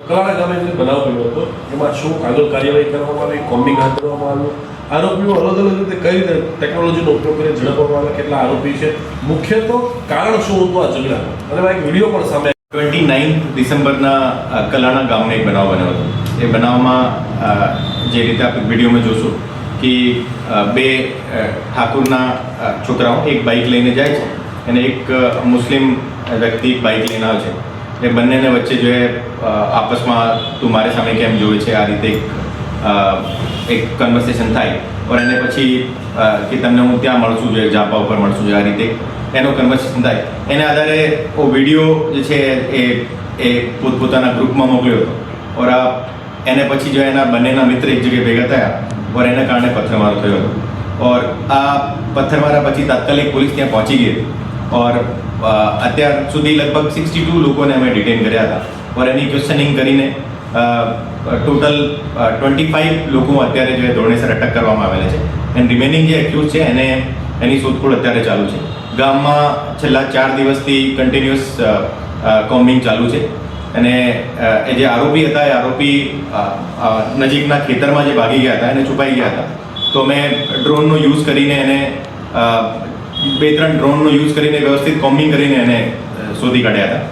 ગામે જે બનાવ બન્યો હતો, એમાં શું આગળ કાર્યવાહી કરવામાં આવી કોમ્બિંગ હાથ ધરવામાં આરોપીઓ અલગ અલગ રીતે કઈ રીતે ટેકનોલોજીનો ઉપયોગ કરી ઝડપવામાં આવ્યા કેટલા આરોપી છે મુખ્ય તો કારણ શું આ ઝઘડાનું અને વીડિયો પણ ટ્વેન્ટી નાઇન ડિસેમ્બરના કલાણા ગામનો એક બનાવ બન્યો હતો. એ બનાવમાં જે રીતે આપણે વિડીયોમાં જોશું કે બે ઠાકુરના છોકરાઓ એક બાઇક લઈને જાય છે અને એક મુસ્લિમ વ્યક્તિ બાઇક લઈને આવે છે. એ બંનેને વચ્ચે જો આપસમાં તું મારે સામે કેમ જોવે છે, આ રીતે એક કન્વર્સેશન થાય. ઓર એને પછી કે તમને હું ત્યાં મળશું જોઈએ, જાપા ઉપર મળશું જોઈએ, આ રીતે એનો કન્વર્સેશન થાય. એના આધારે ઓ વીડિયો જે છે એ એ પોતપોતાના ગ્રુપમાં મોકલ્યો હતો. ઓર આ એને પછી જો એના બંનેના મિત્ર એક જગ્યાએ ભેગા થયા, ઓર એના કારણે પથ્થરમારો થયો હતો. ઓર આ પથ્થરમારા પછી તાત્કાલિક પોલીસ ત્યાં પહોંચી ગઈ હતી. ઓર અત્યાર સુધી લગભગ સિક્સટી ટુ લોકોને અમે ડિટેન કર્યા હતા. ઓર એની ક્વેશ્ચનિંગ કરીને ટોટલ ટ્વેન્ટી ફાઇવ લોકો અત્યારે જે ધોરણેસર અટક કરવામાં આવેલા છે. એન્ડ રિમેનિંગ જે એક્યુઝ છે, એને, એની શોધખોળ અત્યારે ચાલુ છે. ગામમાં છેલ્લા ચાર દિવસથી કન્ટિન્યુઅસ કોમ્બિંગ ચાલુ છે. અને એ જે આરોપી હતા, એ આરોપી નજીકના ખેતરમાં જે ભાગી ગયા હતા, એને છુપાઈ ગયા હતા. તો મેં ડ્રોનનો યુઝ કરીને એને બે ત્રણ ડ્રોનનો યુઝ કરીને વ્યવસ્થિત કોમ્બિંગ કરીને એને શોધી કાઢ્યા હતા.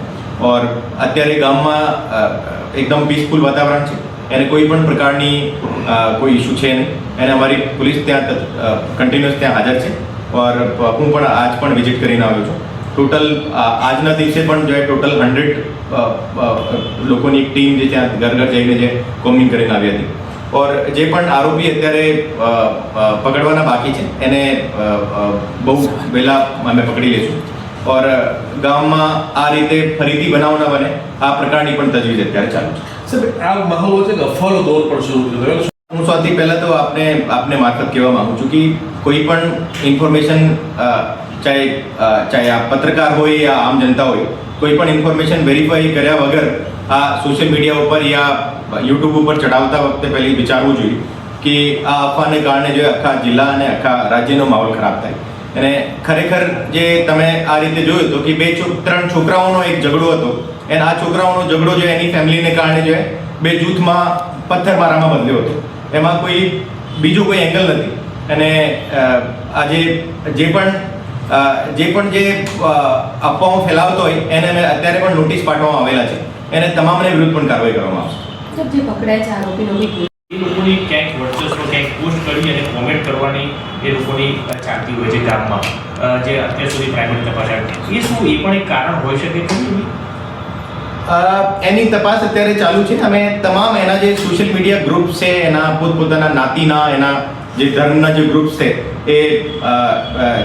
ઓર અત્યારે ગામમાં એકદમ પીસફુલ વાતાવરણ છે. એને કોઈ પણ પ્રકારની કોઈ ઇસ્યુ છે નહીં. એને અમારી પોલીસ ત્યાં કન્ટિન્યુઅસ ત્યાં હાજર છે. ઓર હું પણ આજ પણ વિઝિટ કરીને આવ્યો છું. ટોટલ આજના દિવસે પણ જો ટોટલ હંડ્રેડ લોકોની એક ટીમ જે ત્યાં ઘર ઘર જઈને જે કોમ્બિંગ કરીને આવી હતી. ઓર જે પણ આરોપી અત્યારે પકડવાના બાકી છે એને બહુ વહેલા અમે પકડી લઈશું. ઓર ગામમાં આ રીતે ફરીથી બનાવ ન બને આ પ્રકારની પણ તજવીજ અત્યારે ચાલુ છે. સર આ માહોલ છે અફવાનો દોર પણ શરૂ થયો હું સૌથી પહેલાં તો આપને આપને મારફત કહેવા માંગુ છું કે કોઈ પણ ઇન્ફોર્મેશન ચાહે ચાહે આ પત્રકાર હોય યા આમ જનતા હોય કોઈ પણ ઇન્ફોર્મેશન વેરીફાઈ કર્યા વગર આ સોશિયલ મીડિયા ઉપર યા યુટ્યુબ ઉપર ચડાવતા વખતે પહેલી વિચારવું જોઈએ કે આ અફવાને કારણે જો આખા જિલ્લા અને આખા રાજ્યનો માહોલ ખરાબ થાય. અને ખરેખર જે તમે આ રીતે જોયું તો કે બે ત્રણ છોકરાઓનો એક ઝઘડો હતો, અને આ છોકરાઓનો ઝઘડો જો એની ફેમિલીને કારણે જો બે જૂથમાં પથ્થરમારામાં બદલ્યો હતો. એમાં કોઈ બીજો કોઈ એંગલ નથી. અને આજે જે પણ જે પણ જે અફવાઓ ફેલાવતો હોય, એને અત્યારે પણ નોટિસ પાઠવવામાં આવેલા છે. એને તમામને વિરુદ્ધ પણ કાર્યવાહી કરવામાં આવશે. સાહેબ જે પકડાય છે આરોપીનો બી એ લોકોની ક્યાંક વર્ચસ્વ ક્યાંક પોસ્ટ કરી અને કોમેન્ટ કરવાની એ લોકોની ચાલતી હોય છે ગામમાં. જે અત્યાર સુધી પ્રાઇમરી તપાસ આવી એ શું એ પણ એક કારણ હોઈ શકે છે? એની તપાસ અત્યારે ચાલુ છે. અમે તમામ એના જે સોશિયલ મીડિયા ગ્રુપ છે એના પોતપોતાના નાતીના એના જે ધર્મના જે ગ્રુપ્સ છે એ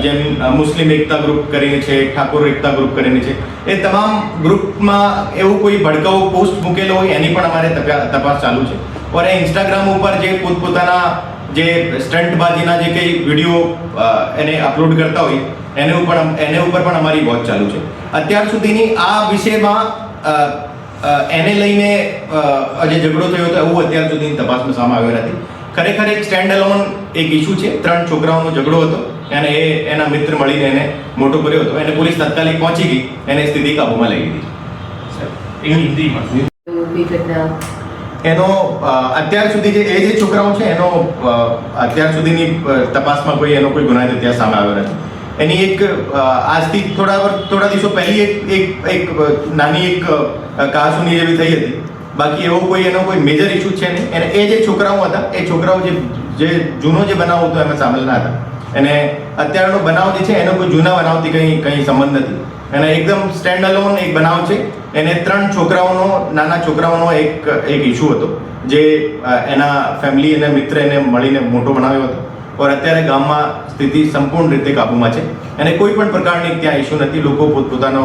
જેમ મુસ્લિમ એકતા ગ્રુપ કરીને છે, ઠાકોર એકતા ગ્રુપ કરીને છે, એ તમામ ગ્રુપમાં એવું કોઈ ભડકાઉ પોસ્ટ મૂકેલો હોય એની પણ અમારે તપાસ ચાલુ છે. ઓર એ ઇન્સ્ટાગ્રામ ઉપર જે પોતપોતાના જે સ્ટન્ટબાજીના જે કંઈ વીડિયો એને અપલોડ કરતા હોય, એને ઉપર એને ઉપર પણ અમારી વોચ ચાલુ છે. અત્યાર સુધીની આ વિષયમાં એને લઈને જે ઝઘડો થયો હતો એવું અત્યાર સુધીની તપાસમાં સામે આવ્યો નથી. ખરેખર એક સ્ટેન્ડ અલોન એક ઇસ્યુ છે. ત્રણ છોકરાઓનો ઝઘડો હતો અને એ એના મિત્ર મળીને એને મોટો કર્યો હતો. એને પોલીસ તાત્કાલિક પહોંચી ગઈ એને સ્થિતિ કાબૂમાં લઈ લીધી. હિન્દીમાં એનો અત્યાર સુધી જે એ જે છોકરાઓ છે એનો અત્યાર સુધીની તપાસમાં કોઈ એનો કોઈ ગુનાહિત ઇતિહાસ સામે આવ્યો નથી. એની એક આજથી થોડા થોડા દિવસો પહેલી એક એક એક નાની એક કાસુની એવી જેવી થઈ હતી. બાકી એવો કોઈ એનો કોઈ મેજર ઇશ્યુ છે નહીં. અને એ જે છોકરાઓ હતા, એ છોકરાઓ જે જે જૂનો જે બનાવ હતો એમાં સામેલ ના હતા. અને અત્યારનો બનાવ જે છે, એનો કોઈ જૂના બનાવથી કંઈ કંઈ સંબંધ નથી. અને એકદમ સ્ટેન્ડ અલોન એક બનાવ છે. એને ત્રણ છોકરાઓનો, નાના છોકરાઓનો એક એક ઇશ્યુ હતો, જે એના ફેમિલી અને મિત્ર એને મળીને મોટો બનાવ્યો હતો. ઓર અત્યારે ગામમાં સ્થિતિ સંપૂર્ણ રીતે કાબૂમાં છે. અને કોઈ પણ પ્રકારની ત્યાં ઇશ્યુ નથી. લોકો પોતપોતાનો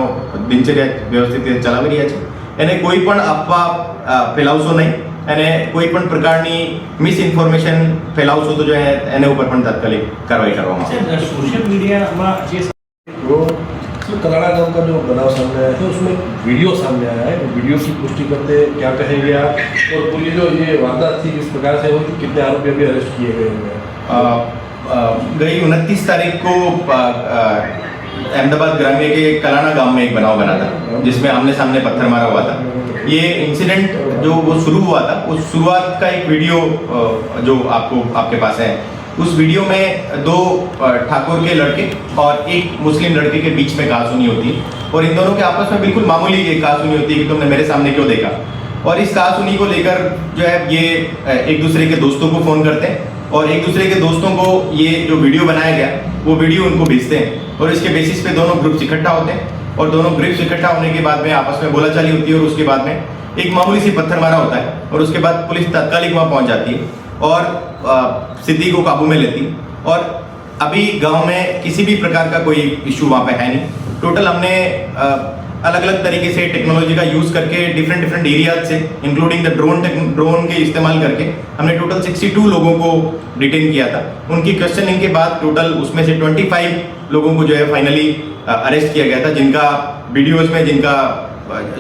દિનચર્યા વ્યવસ્થિત ચલાવી રહ્યા છે. એને કોઈ પણ અફવા અ, ફેલાવશો નહીં અને કોઈ પણ પ્રકારની મિસઇન્ફોર્મેશન ફેલાવશો તો જો એ- એને ઉપર પણ તાત્કાલિક કાર્યવાહી કરવામાં આવશે સાહેબ સોશિયલ મીડિયામાં જે वो जो कराड़ा गांव का जो बनाव सामने आया है उसमें वीडियो सामने आया है वीडियो की पुष्टि करते क्या कहेंगे आप और पूरी जो ये वारदात थी किस प्रकार से हुई थी कितने आरोपी अभी अरेस्ट किए गए हुए हैं अ, अ, गई उनतीस तारीख को अ, अ, अहमदाबाद ग्राम्य के कलाना गाँव में एक बनाव बना था, जिसमें आमने सामने पत्थर मारा हुआ था। ये इंसिडेंट जो वो शुरू हुआ था, उस शुरुआत का एक वीडियो जो आपको, आपके पास है। उस वीडियो में दो ठाकुर के लड़के और एक मुस्लिम लड़के के बीच में कहासुनी होती है। और इन दोनों के आपस में बिल्कुल मामूली एक कहासुनी होती है कि तुमने मेरे सामने क्यों देखा? और इस कहासुनी को लेकर जो है, ये एक दूसरे के दोस्तों को फ़ोन करते हैं और एक दूसरे के दोस्तों को ये जो वीडियो बनाया गया, वो वीडियो उनको भेजते हैं। और इसके बेसिस पे दोनों ग्रुप्स इकट्ठा होते हैं। और दोनों ग्रुप्स इकट्ठा होने के बाद में आपस में बोलाचाली होती है और उसके बाद में एक मामूली सी पत्थर मारा होता है और उसके बाद पुलिस तत्कालिक वहाँ पहुँच जाती है और सिद्धि को काबू में लेती और अभी गाँव में किसी भी प्रकार का कोई इशू वहाँ पर है नहीं। टोटल हमने अलग अलग तरीके से टेक्नोलॉजी का यूज़ करके डिफरेंट डिफरेंट एरियाज़ से इंक्लूडिंग द ड्रोन ड्रोन के इस्तेमाल करके हमने टोटल 62 लोगों को डिटेन किया था। उनकी क्वेश्चनिंग के बाद टोटल उसमें से 25 लोगों को जो है फाइनली अरेस्ट किया गया था जिनका वीडियोज़ में जिनका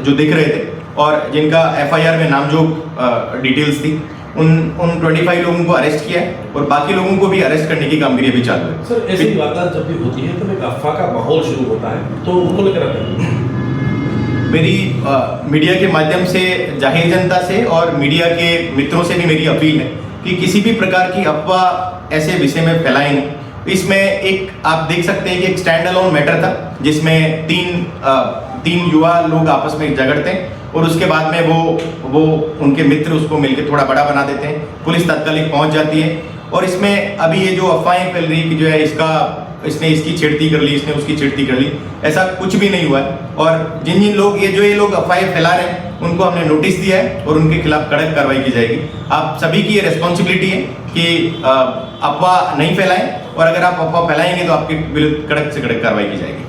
जो दिख रहे थे और जिनका एफआईआर में नामजोग डिटेल्स थी। उन उन 25 लोगों को अरेस्ट किया है और बाकी लोगों को भी अरेस्ट करने की कामगिरी अभी चालू है। सर ऐसी वारदात जब भी होती है तो एक अफवाह का माहौल शुरू होता है तो उनको लेकर? मेरी अ, मीडिया के माध्यम से ज़ाहिर जनता से और मीडिया के मित्रों से भी मेरी अपील है कि किसी भी प्रकार की अफवाह ऐसे विषय में फैलाएँ नहीं। इसमें एक आप देख सकते हैं कि एक स्टैंड अलोन मैटर था जिसमें तीन अ, तीन युवा लोग आपस में झगड़ते हैं और उसके बाद में वो वो उनके मित्र उसको मिलकर थोड़ा बड़ा बना देते हैं। पुलिस तत्कालिक पहुँच जाती है और इसमें अभी ये जो अफवाहें फैल रही कि जो है इसका इसने इसकी छिड़ती कर ली, इसने उसकी छिड़ती कर ली। ऐसा कुछ भी नहीं हुआ है। और जिन जिन लोग, ये जो ये लोग अफवाहें फैला रहे हैं, उनको हमने नोटिस दिया है और उनके खिलाफ कड़क कार्रवाई की जाएगी। आप सभी की ये रेस्पॉन्सिबिलिटी है कि अफवाह नहीं फैलाएँ और अगर आप अफवाह फैलाएँगे तो आपके विरुद्ध कड़क से कड़क कार्रवाई की जाएगी।